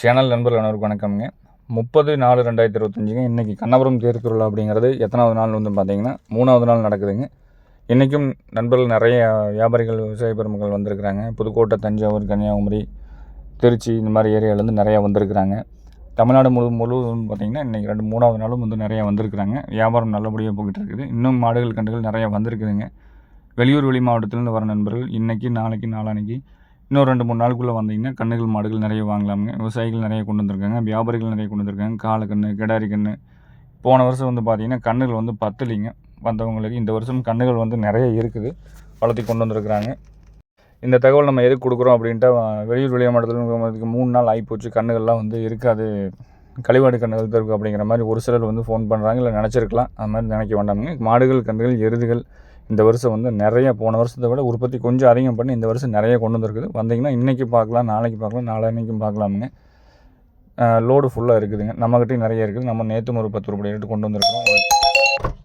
Channel நண்பர்கள் அனைவருக்கும் வணக்கம்ங்க. முப்பது நாலு ரெண்டாயிரத்தி இருபத்தஞ்சுங்க. இன்றைக்கி கண்ணபுரம் தேர் திருவிழா அப்படிங்கிறது எத்தனாவது நாள் வந்து பார்த்தீங்கன்னா மூணாவது நாள் நடக்குதுங்க. இன்றைக்கும் நண்பர்கள் நிறைய வியாபாரிகள் விவசாய பெருமக்கள் வந்திருக்கிறாங்க. புதுக்கோட்டை தஞ்சாவூர் கன்னியாகுமரி திருச்சி இந்த மாதிரி ஏரியாவிலேருந்து நிறையா வந்திருக்கிறாங்க. தமிழ்நாடு முழு முழுவதும் பார்த்திங்கன்னா இன்றைக்கி ரெண்டு மூணாவது நாளும் வந்து நிறையா வந்திருக்கிறாங்க. வியாபாரம் நல்லபடியாக போய்கிட்டு இருக்குது. இன்னும் மாடுகள் கண்டுகள் நிறையா வந்திருக்குதுங்க. வெளியூர் வெளி மாவட்டத்திலேருந்து வர நண்பர்கள் இன்றைக்கி நாளைக்கு நாளானைக்கு இன்னும் ரெண்டு மூணு நாளுக்குள்ளே வந்தீங்கன்னா கண்ணுகள் மாடுகள் நிறைய வாங்கலாமுங்க. விவசாயிகள் நிறைய கொண்டு வந்திருக்காங்க. வியாபாரிகள் நிறைய கொண்டு வந்திருக்காங்க. காலக்கண்ணு கிடாரி கண்ணு. போன வருஷம் வந்து பார்த்தீங்கன்னா கண்ணுகள் வந்து பத்தலிங்க. வந்தவங்களுக்கு இந்த வருஷம் கண்ணுகள் வந்து நிறைய இருக்குது. வளர்த்தி கொண்டு வந்திருக்கிறாங்க. இந்த தகவல் நம்ம எதுக்கு கொடுக்குறோம் அப்படின்ட்டு வெளியூர் வெளியே மாவட்டத்தில் மூணு நாள் ஆகிப்போச்சு கண்ணுகள்லாம் வந்து இருக்காது. கழிவாடு கண்ணுகள் தான் இருக்கும் அப்படிங்கிற மாதிரி ஒரு சிலர் வந்து ஃபோன் பண்ணுறாங்க இல்லை நினச்சிருக்கலாம். அது மாதிரி நினைக்க வேண்டாமுங்க. மாடுகள் கன்றுகள் எருதுகள் இந்த வருஷம் வந்து நிறைய போன வருஷத்தை விட உற்பத்தி கொஞ்சம் அதிகம் பண்ணி இந்த வருஷம் நிறைய கொண்டு வந்திருக்குது. வந்தீங்கன்னா இன்றைக்கி பார்க்கலாம் நாளைக்கு பார்க்கலாம் நாளான்னைக்கும் பார்க்கலாமுங்க. லோடு ஃபுல்லாக இருக்குதுங்க. நம்மக்கிட்டையும் நிறைய இருக்குது. நம்ம நேற்று ஒரு பத்து ரூபாய் ரேட்டு கொண்டு வந்திருக்கிறோம்.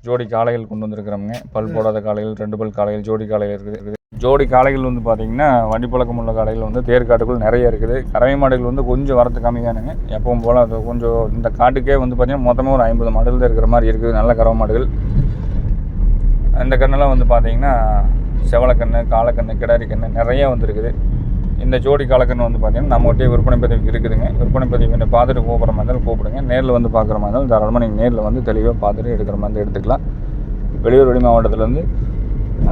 ஜோடி காளைகள் கொண்டு வந்திருக்கிறோமுங்க. பல் போடாத காளைகள் ரெண்டு பல் காளைகள் ஜோடி காளைகள் இருக்குது இருக்குது. ஜோடி காளைகள் வந்து பார்த்திங்கன்னா வண்டி பழக்கம் உள்ள காளைகள் வந்து தேர்காட்டுக்குள் நிறைய இருக்குது. கறவை மாடுகள் வந்து கொஞ்சம் வரத்து கம்மியானுங்க. எப்பவும் போல் அது கொஞ்சம் இந்த காட்டுக்கே வந்து பார்த்திங்கன்னா மொத்தமாக ஒரு ஐம்பது மாடுகள் தான் இருக்கிற மாதிரி இருக்குது. நல்ல கறவை மாடுகள். இந்த கண்ணெல்லாம் வந்து பார்த்தீங்கன்னா செவலக்கண்ணு காலக்கண்ணு கிடாரி கண்ணு நிறைய வந்துருக்குது. இந்த ஜோடி காலக்கண்ணு வந்து பார்த்தீங்கன்னா நம்மகிட்டே விற்பனை பதிவு இருக்குதுங்க. விற்பனை பதிவு என்ன பார்த்துட்டு கூப்பிட்ற மாதிரி இருந்தாலும் கூப்பிடுங்க. நேரில் வந்து பார்க்குற மாதிரி இருந்தாலும் தாராளமாக நீங்கள் நேரில் வந்து தெளிவாக பார்த்துட்டு எடுக்கிற மாதிரி எடுத்துக்கலாம். வெளியூர் வெளி மாவட்டத்துலேருந்து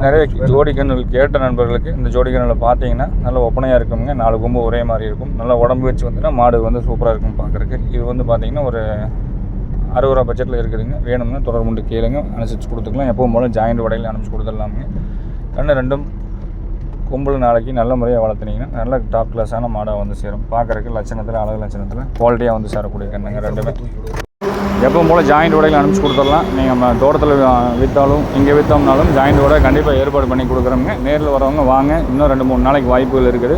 நிறைய ஜோடி கண்ணுகள் கேட்ட நண்பர்களுக்கு இந்த ஜோடி கண்ணில் பார்த்தீங்கன்னா நல்ல ஒப்பனையாக இருக்குங்க. நாலு கொம்பு ஒரே மாதிரி இருக்கும். நல்லா உடம்பு வச்சு வந்துன்னா மாடு வந்து சூப்பராக இருக்கும் பார்க்குறக்கு இது வந்து பார்த்திங்கன்னா ஒரு அறுபது ரூபா பட்ஜெட்டில் இருக்குதுங்க. வேணும்னா தொடர்பு கொண்டு கேளுங்க. அனுசரித்து கொடுத்துக்கலாம். எப்பவும் போல ஜாயிண்ட் உடையில் அனுப்பிச்சு கொடுத்துடலாமுங்க. கண்ணு ரெண்டும் கும்பல் நாளைக்கு நல்ல முறையாக வளர்த்துனீங்கன்னா நல்ல டாப் கிளாஸான மாடாக வந்து சேரும். பார்க்குறக்கு லட்சணத்தில் அழகு லட்சணத்தில் குவாலிட்டியாக வந்து சேரக்கூடிய கண்ணுங்க ரெண்டுமே. எப்போ போல் ஜாயிண்ட் உடையில் அனுப்பிச்சு கொடுத்துடலாம். நீங்கள் நம்ம தோட்டத்தில் விற்றாலும் இங்கே விற்றோம்னாலும் ஜாயிண்ட் உடை கண்டிப்பாக ஏற்பாடு பண்ணி கொடுக்குறோங்க நேரில் வரவங்க வாங்க. இன்னும் ரெண்டு மூணு நாளைக்கு வாய்ப்புகள் இருக்குது.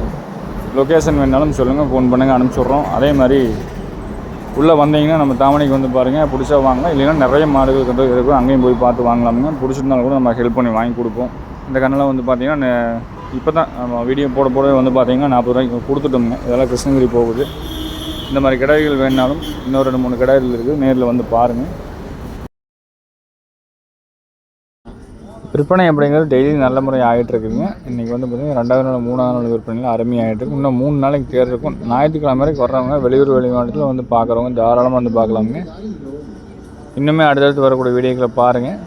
லொக்கேஷன் வேணாலும் சொல்லுங்கள் ஃபோன் பண்ணுங்கள் அனுப்பிச்சி விட்றோம். அதே மாதிரி உள்ளே வந்தீங்கன்னா நம்ம தாமணிக்கு வந்து பாருங்கள் பிடிச்சா வாங்க இல்லைன்னா நிறைய மாடுகள் கண்டு இருக்கும். அங்கேயும் போய் பார்த்து வாங்கலாமுங்க. பிடிச்சிருந்தாலும் கூட நம்ம ஹெல்ப் பண்ணி வாங்கி கொடுப்போம். இந்த கண்ணெல்லாம் வந்து பார்த்தீங்கன்னா இப்போ தான் நம்ம வீடியோ போட போட வந்து பார்த்தீங்கன்னா நாற்பது ரூபாய்க்கு கொடுத்துட்டோம்ங்க. இதெல்லாம் கிருஷ்ணகிரி போகுது. இந்த மாதிரி கிடாய்கள் வேணாலும் இன்னொரு ரெண்டு மூணு கிடாய்கள் இருக்குது. நேரில் வந்து பாருங்கள் விற்பனை அப்படிங்கிறது டெய்லி நல்ல முறை ஆகிட்டு இருக்குதுங்க இன்றைக்கி வந்து பார்த்திங்கன்னா ரெண்டாவது நாள் மூணாவது நாள் விற்பனையில் அருமையாக ஆகிட்டு இருக்கு இன்னும் மூணு நாளைக்கு தேர் இருக்கும் ஞாயிற்றுக்கிழமை வரைக்கும் வர்றவங்க வெளியூர் வெளி மாவட்டத்தில் வந்து பார்க்குறவங்க தாராளமாக வந்து பார்க்கலாமுங்க இன்னுமே அடுத்தடுத்து வரக்கூடிய வீடியோக்களை பாருங்கள்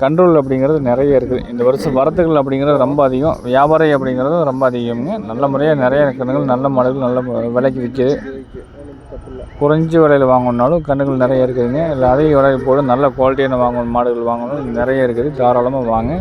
கண்ட்ரோல் அப்படிங்கிறது நிறைய இருக்குது. இந்த வருஷம் வரத்துகள் அப்படிங்கிறது ரொம்ப அதிகம். வியாபாரம் அப்படிங்கிறது ரொம்ப அதிகம்ங்க. நல்ல முறையாக நிறைய கண்ணுகள் நல்ல மாடல்கள் நல்ல விலைக்கு விற்கிது. குறைஞ்ச விலையில் வாங்கணுன்னாலும் கண்ணுகள் நிறைய இருக்குதுங்க. இல்லை அதிக விலை போட நல்ல குவாலிட்டியான வாங்கணும் மாடுகள் வாங்கணும் நிறைய இருக்குது. தாராளமாக வாங்க.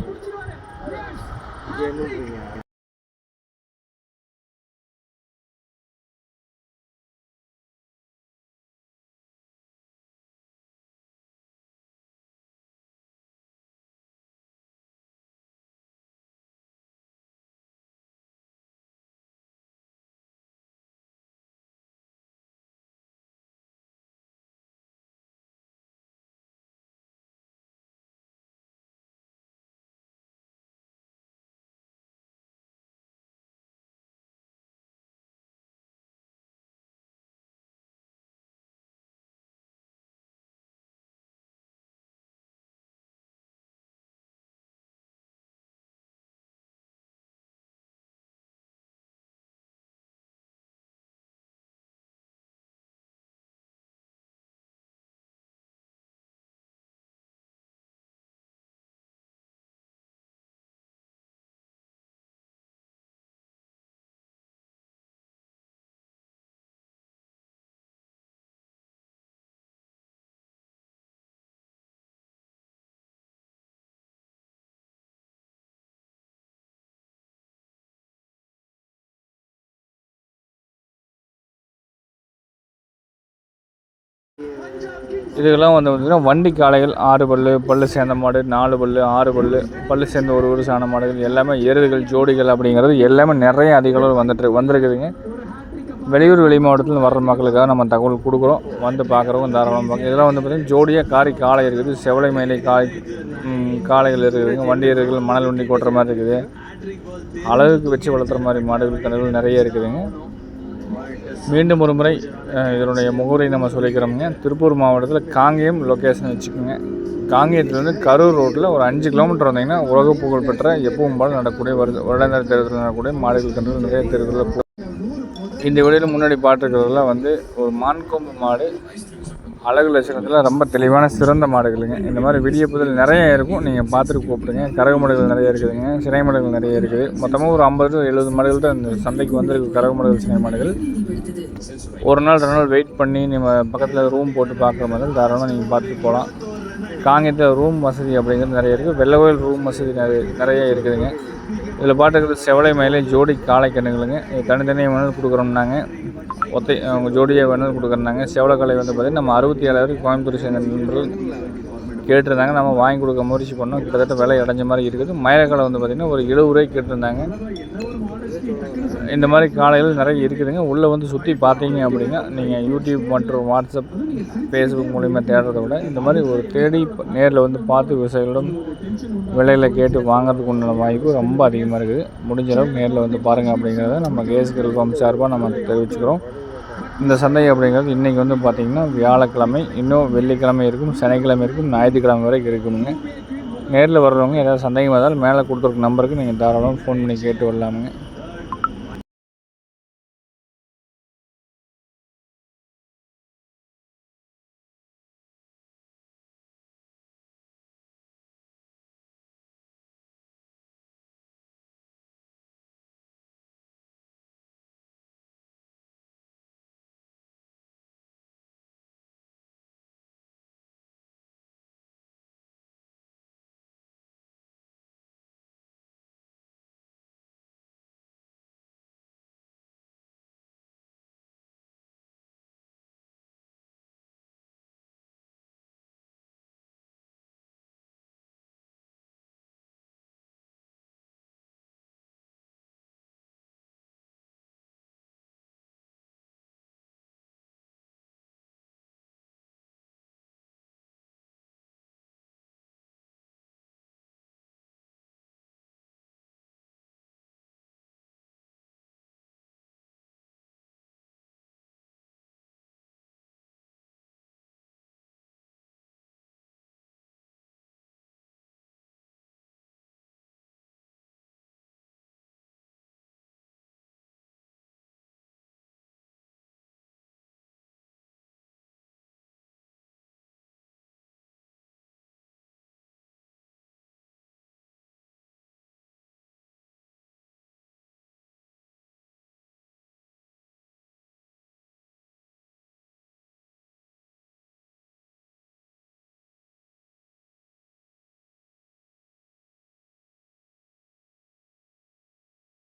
இதுக்கெல்லாம் வந்து பார்த்திங்கன்னா வண்டி காளைகள் ஆறு பல்லு பல்லு சேர்ந்த மாடு நாலு பல்லு ஆறு பல்லு பல்லு சேர்ந்த ஒரு ஒரு சாண மாடுகள் எல்லாமே எருதுகள் ஜோடிகள் அப்படிங்கிறது எல்லாமே நிறைய அதிக அளவில் வந்துட்டு வந்திருக்குதுங்க. வெளியூர் வெளி மாவட்டத்தில் வர்ற மக்களுக்காக நம்ம தகவல் கொடுக்குறோம் வந்து பார்க்குறவங்க தாராளமாக பார்க்க இதெல்லாம் வந்து பார்த்திங்கன்னா ஜோடியாக காரி காளை இருக்குது செவலை மேலே காய் காளைகள் இருக்குதுங்க வண்டி இருக்குது மணல் வண்டி கொட்டுற மாதிரி இருக்குது அழகுக்கு வச்சு வளர்த்துற மாதிரி மாடுகள் கண்ணுகள் நிறைய இருக்குதுங்க. மீண்டும் ஒரு முறை இதனுடைய முகவரி நம்ம சொல்லிக்கிறோமுங்க. திருப்பூர் மாவட்டத்தில் காங்கேயம் லொக்கேஷன் வச்சுக்கோங்க. காங்கேயத்துலேருந்து கரூர் ரோட்டில் ஒரு அஞ்சு கிலோமீட்டர் வந்தீங்கன்னா உலக புகழ் பெற்ற எப்பவும் போல நடக்கக்கூடிய வருட வருடாந்திர தேர்தலில் நடக்கக்கூடிய மாடுகள் கன்று நிறைய தேர்தலில் இந்த விடையில் முன்னாடி பாட்டுருக்கிறதுல வந்து ஒரு மான்கொம்பு மாடு அழகு லட்சணத்தில் ரொம்ப தெளிவான சிறந்த மாடுகளுங்க. இந்த மாதிரி விடிய புதல் நிறைய இருக்கும். நீங்கள் பார்த்துட்டு கூப்பிடுங்க. கரக மாடுகள் நிறைய இருக்குதுங்க. சினை மாடுகள் நிறைய இருக்குது. மொத்தமாக ஒரு ஐம்பது டு எழுபது மாடுகள் தான் இந்த சந்தைக்கு வந்திருக்கு. கரக மாடுகள் சினை மாடுகள். ஒரு நாள் ரெண்டு நாள் வெயிட் பண்ணி நம்ம பக்கத்தில் ரூம் போட்டு பார்க்குற மாதிரி தாராளமாக நீங்கள் பார்த்துட்டு போகலாம். காங்கேயத்தில் ரூம் வசதி அப்படிங்கிறது நிறைய இருக்குது வெள்ளை கோயில் ரூம் வசதி நிறைய நிறைய இருக்குதுங்க. இதில் பாட்டுக்கிறது செவலை மயிலை ஜோடி காளை கண்ணுங்களுங்க தனித்தனியாக வேணும் கொடுக்குறோம்னாங்க. ஒத்தை அவங்க ஜோடியாக வேணும் கொடுக்குறாங்க செவலை காலை வந்து பார்த்திங்கன்னா நம்ம அறுபத்தி ஏழாயிரம் கோயம்புத்தூர் சேர்ந்த நண்பர்கள் கேட்டிருந்தாங்க. நம்ம வாங்கி கொடுக்க முயற்சி பண்ணோம். கிட்டத்தட்ட விலை அடைஞ்ச மாதிரி இருக்குது. மயிலக்காலை வந்து பார்த்திங்கன்னா ஒரு எழுபது ரூபாய் கேட்டிருந்தாங்க. இந்த மாதிரி காலையில் நிறைய இருக்குதுங்க. உள்ளே வந்து சுற்றி பார்த்தீங்க அப்படின்னா நீங்கள் யூடியூப் மற்றும் வாட்ஸ்அப் ஃபேஸ்புக் மூலிமா தேடுறத விட இந்த மாதிரி ஒரு தேடி நேரில் வந்து பார்த்து விவசாயிகளிடம் விலையில் கேட்டு வாங்குறதுக்கு உண்டான வாய்ப்பு ரொம்ப அதிகமாக இருக்குது. முடிஞ்ச அளவுக்கு நேரில் வந்து பாருங்கள் அப்படிங்கிறத நம்ம கேஸ்கல் ஃபார்ம் சார்பாக நம்ம தெரிவிச்சுக்கிறோம். இந்த சந்தை அப்படிங்கிறது இன்றைக்கி வந்து பார்த்திங்கன்னா வியாழக்கிழமை இன்னும் வெள்ளிக்கிழமை இருக்கும் சனிக்கிழமை இருக்கும் ஞாயிற்றுக்கிழமை வரைக்கும் இருக்குமுங்க நேரில் வர்றவங்க ஏதாவது சந்தேகம் வந்தால் மேலே கொடுத்துருக்க நம்பருக்கு நீங்கள் தாராளமாக ஃபோன் பண்ணி கேட்டு வரலாமுங்க.